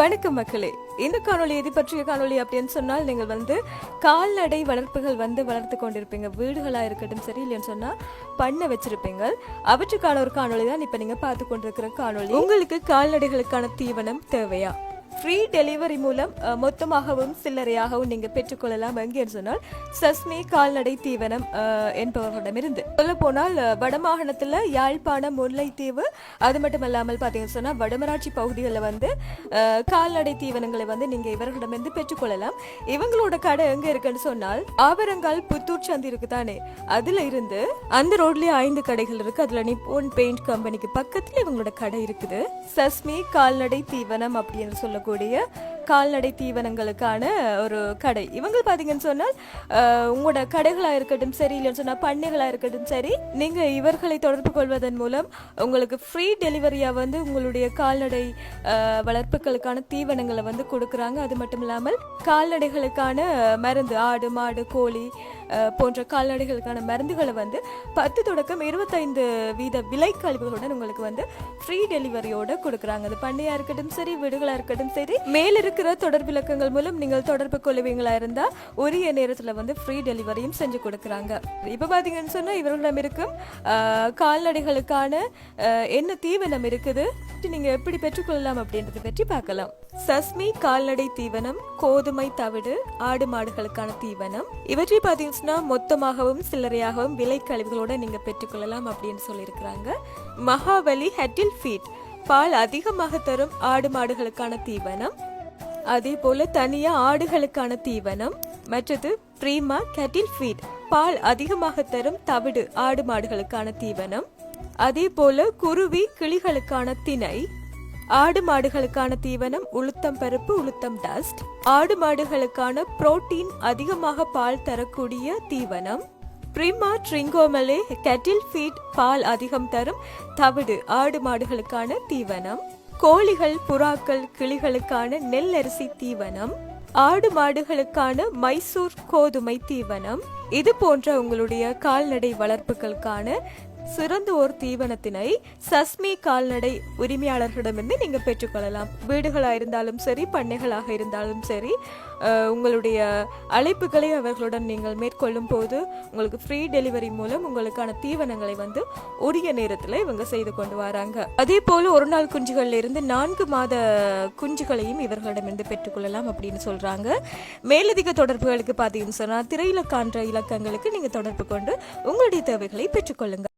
வணக்கம் மக்களே. இந்த காணொளி எது பற்றிய காணொளி அப்படின்னு சொன்னால் நீங்கள் வந்து கால்நடை வளர்ப்புகள் வந்து வளர்த்து கொண்டிருப்பீங்க. வீடுகளாக இருக்கட்டும் சரி இல்லைன்னு சொன்னால் பண்ண வச்சிருப்பீங்க. அவற்றுக்கான ஒரு காணொளி தான் இப்போ நீங்கள் பார்த்து கொண்டிருக்கிற காணொளி. உங்களுக்கு கால்நடைகளுக்கான தீவனம் தேவையா? ஃப்ரீ டெலிவரி மூலம் மொத்தமாகவும் சில்லறையாகவும் நீங்க பெற்றுக்கொள்ளலாம் எங்கேன்னு சொன்னால் சஸ்மி கால்நடை தீவனம் என்பவர்களிடமிருந்து. சொல்ல போனால் வடமாகாணத்துல யாழ்ப்பாணம் முல்லைத்தீவு அது மட்டும் இல்லாமல் பார்த்தீங்கன்னு சொன்னா வடமராட்சி பகுதிகளில் வந்து கால்நடை தீவனங்களை வந்து நீங்க இவர்களிடமிருந்து பெற்றுக்கொள்ளலாம். இவங்களோட கடை எங்க இருக்குன்னு சொன்னால் ஆவரங்கால் புத்தூர் சந்தி இருக்கு தானே? அதுல இருந்து அந்த ரோட்லயே ஐந்து கடைகள் இருக்கு. அதுல நிப்போன் பெயிண்ட் கம்பெனிக்கு பக்கத்துல இவங்களோட கடை இருக்குது. சஸ்மி கால்நடை தீவனம் அப்படின்னு കടിയ கால்நடை தீவனங்களுக்கான ஒரு கடை. இவங்க பாத்தீங்கன்னு சொன்னால் உங்களோட கடைகளா இருக்கட்டும் சரி இல்லைன்னு சொன்னா பண்ணைகளாக இருக்கட்டும் சரி நீங்க இவர்களை தொடர்பு கொள்வதன் மூலம் உங்களுக்கு ஃப்ரீ டெலிவரியா வந்து உங்களுடைய கால்நடை வளர்ப்புகளுக்கான தீவனங்களை வந்து கொடுக்குறாங்க. அது மட்டும் இல்லாமல் கால்நடைகளுக்கான மருந்து ஆடு மாடு கோழி போன்ற கால்நடைகளுக்கான மருந்துகளை வந்து பத்து தொடக்கம் இருபத்தைந்து வீத விலை கழிவுகளுடன் உங்களுக்கு வந்து ஃப்ரீ டெலிவரியோட கொடுக்குறாங்க. அது பண்ணையா இருக்கட்டும் சரி வீடுகளா இருக்கட்டும் சரி மேலிருக்க இருக்கிற தொடர் விளக்கங்கள் மூலம் நீங்கள் தொடர்பு கொள்வீங்களா இருந்தா உரிய நேரத்துல வந்து ஃப்ரீ டெலிவரியும் செஞ்சு கொடுக்குறாங்க. இப்ப பாத்தீங்கன்னு சொன்னா இவர்களிடம் இருக்கும் கால்நடைகளுக்கான என்ன தீவனம் இருக்குது நீங்க எப்படி பெற்றுக்கொள்ளலாம் அப்படின்றத பற்றி பார்க்கலாம். சஸ்மி கால்நடை தீவனம் கோதுமை தவிடு ஆடு மாடுகளுக்கான தீவனம். இவற்றை பார்த்தீங்கன்னா மொத்தமாகவும் சில்லறையாகவும் விலை கழிவுகளோட நீங்க பெற்றுக்கொள்ளலாம் அப்படின்னு சொல்லியிருக்கிறாங்க. மகாபலி ஹெட்டில் ஃபீட் பால் அதிகமாக தரும் ஆடு மாடுகளுக்கான தீவனம். அதே போல தனியா ஆடுகளுக்கான தீவனம் மற்றது பிரீமா கெட்டில் ஃபீட் பால் அதிகமாக தரும் தவிடு ஆடு மாடுகளுக்கான தீவனம் அதே போல குருவி கிளிகளுக்கான திணை ஆடு மாடுகளுக்கான தீவனம் உளுத்தம் பருப்பு உளுத்தம் டஸ்ட் ஆடு மாடுகளுக்கான புரோட்டீன் அதிகமாக பால் தரக்கூடிய தீவனம் பிரிமா ட்ரிங்கோமலே கெட்டில் ஃபீட் பால் அதிகம் தரும் தவிடு ஆடு மாடுகளுக்கான தீவனம். கோழிகள் புறாக்கள் கிளிகளுக்கான நெல் அரிசி தீவனம் ஆடு மாடுகளுக்கான மைசூர் கோதுமை தீவனம் இது போன்ற உங்களுடைய கால்நடை வளர்ப்புகளுக்கான சிறந்த ஒரு தீவனத்தினை சஸ்மி கால்நடை உரிமையாளர்களிடமிருந்து நீங்க பெற்றுக்கொள்ளலாம். வீடுகளாக இருந்தாலும் சரி பண்ணைகளாக இருந்தாலும் சரி உங்களுடைய அழைப்புகளை அவர்களுடன் நீங்கள் மேற்கொள்ளும் போது உங்களுக்கு ஃப்ரீ டெலிவரி மூலம் உங்களுக்கான தீவனங்களை வந்து உரிய நேரத்தில் இவங்க செய்து கொண்டு வராங்க. அதே போல ஒரு நாள் குஞ்சுகள்ல இருந்து நான்கு மாத குஞ்சுகளையும் இவர்களிடமிருந்து பெற்றுக்கொள்ளலாம் அப்படின்னு சொல்றாங்க. மேலதிக தொடர்புகளுக்கு பார்த்தீங்கன்னு சொன்னால் திரையில காண்ற இலக்கங்களுக்கு நீங்க தொடர்பு கொண்டு உங்களுடைய தேவைகளை பெற்றுக்கொள்ளுங்க.